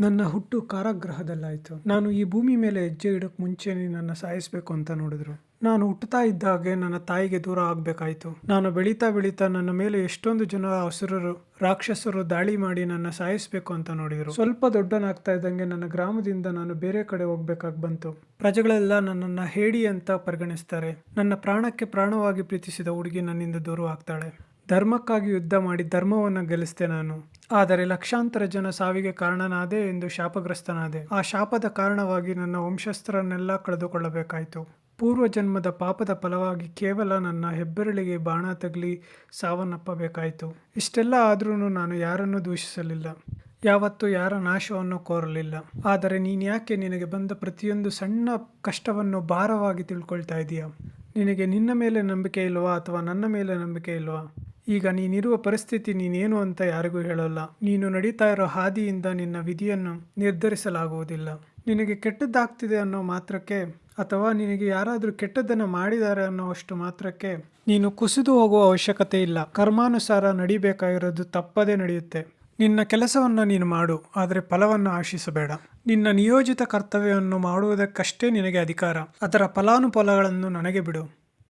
ನನ್ನ ಹುಟ್ಟು ಕಾರಾಗೃಹದಲ್ಲಾಯಿತು. ನಾನು ಈ ಭೂಮಿ ಮೇಲೆ ಹೆಜ್ಜೆ ಇಡೋಕ್ಕೆ ಮುಂಚೆನೆ ನನ್ನ ಸಾಯಿಸ್ಬೇಕು ಅಂತ ನೋಡಿದ್ರು. ನಾನು ಹುಟ್ಟುತ್ತಾ ಇದ್ದಾಗೆ ನನ್ನ ತಾಯಿಗೆ ದೂರ ಆಗಬೇಕಾಯಿತು. ನಾನು ಬೆಳೀತಾ ಬೆಳೀತಾ ನನ್ನ ಮೇಲೆ ಎಷ್ಟೊಂದು ಜನ ಹಸುರರು ರಾಕ್ಷಸರು ದಾಳಿ ಮಾಡಿ ನನ್ನ ಸಾಯಿಸ್ಬೇಕು ಅಂತ ನೋಡಿದರು. ಸ್ವಲ್ಪ ದೊಡ್ಡನಾಗ್ತಾ ಇದ್ದಂಗೆ ನನ್ನ ಗ್ರಾಮದಿಂದ ನಾನು ಬೇರೆ ಕಡೆ ಹೋಗ್ಬೇಕಾಗಿ ಬಂತು. ಪ್ರಜೆಗಳೆಲ್ಲ ನನ್ನನ್ನ ಹೇಡಿ ಅಂತ ಪರಿಗಣಿಸ್ತಾರೆ. ನನ್ನ ಪ್ರಾಣಕ್ಕೆ ಪ್ರಾಣವಾಗಿ ಪ್ರೀತಿಸಿದ ಹುಡುಗಿ ನನ್ನಿಂದ ದೂರ ಆಗ್ತಾಳೆ. ಧರ್ಮಕ್ಕಾಗಿ ಯುದ್ಧ ಮಾಡಿ ಧರ್ಮವನ್ನು ಗೆಲ್ಲಿಸಿದೆ ನಾನು. ಆದರೆ ಲಕ್ಷಾಂತರ ಜನ ಸಾವಿಗೆ ಕಾರಣನಾದೆ ಎಂದು ಶಾಪಗ್ರಸ್ತನಾದೆ. ಆ ಶಾಪದ ಕಾರಣವಾಗಿ ನನ್ನ ವಂಶಸ್ಥರನ್ನೆಲ್ಲ ಕಳೆದುಕೊಳ್ಳಬೇಕಾಯಿತು. ಪೂರ್ವ ಜನ್ಮದ ಪಾಪದ ಫಲವಾಗಿ ಕೇವಲ ನನ್ನ ಹೆಬ್ಬೆರಳಿಗೆ ಬಾಣ ತಗಲಿ ಸಾವನ್ನಪ್ಪಬೇಕಾಯಿತು. ಇಷ್ಟೆಲ್ಲ ಆದ್ರೂ ನಾನು ಯಾರನ್ನೂ ದೂಷಿಸಲಿಲ್ಲ. ಯಾವತ್ತೂ ಯಾರ ನಾಶವನ್ನು ಕೋರಲಿಲ್ಲ. ಆದರೆ ನೀನು ಯಾಕೆ ನಿನಗೆ ಬಂದ ಪ್ರತಿಯೊಂದು ಸಣ್ಣ ಕಷ್ಟವನ್ನು ಭಾರವಾಗಿ ತಿಳ್ಕೊಳ್ತಾ ಇದೀಯಾ? ನಿನಗೆ ನಿನ್ನ ಮೇಲೆ ನಂಬಿಕೆ ಇಲ್ವಾ ಅಥವಾ ನನ್ನ ಮೇಲೆ ನಂಬಿಕೆ ಇಲ್ವಾ? ಈಗ ನೀನಿರುವ ಪರಿಸ್ಥಿತಿ ನೀನೇನು ಅಂತ ಯಾರಿಗೂ ಹೇಳೋಲ್ಲ. ನೀನು ನಡೀತಾ ಇರೋ ಹಾದಿಯಿಂದ ನಿನ್ನ ವಿಧಿಯನ್ನು ನಿರ್ಧರಿಸಲಾಗುವುದಿಲ್ಲ. ನಿನಗೆ ಕೆಟ್ಟದ್ದಾಗ್ತಿದೆ ಅನ್ನೋ ಮಾತ್ರಕ್ಕೆ ಅಥವಾ ನಿನಗೆ ಯಾರಾದರೂ ಕೆಟ್ಟದ್ದನ್ನು ಮಾಡಿದ್ದಾರೆ ಅನ್ನೋವಷ್ಟು ಮಾತ್ರಕ್ಕೆ ನೀನು ಕುಸಿದು ಹೋಗುವ ಅವಶ್ಯಕತೆ ಇಲ್ಲ. ಕರ್ಮಾನುಸಾರ ನಡಿಬೇಕಾಗಿರೋದು ತಪ್ಪದೇ ನಡೆಯುತ್ತೆ. ನಿನ್ನ ಕೆಲಸವನ್ನು ನೀನು ಮಾಡು, ಆದರೆ ಫಲವನ್ನು ಆಶಿಸಬೇಡ. ನಿನ್ನ ನಿಯೋಜಿತ ಕರ್ತವ್ಯವನ್ನು ಮಾಡುವುದಕ್ಕಷ್ಟೇ ನಿನಗೆ ಅಧಿಕಾರ. ಅದರ ಫಲಾನುಫಲಗಳನ್ನು ನನಗೆ ಬಿಡು.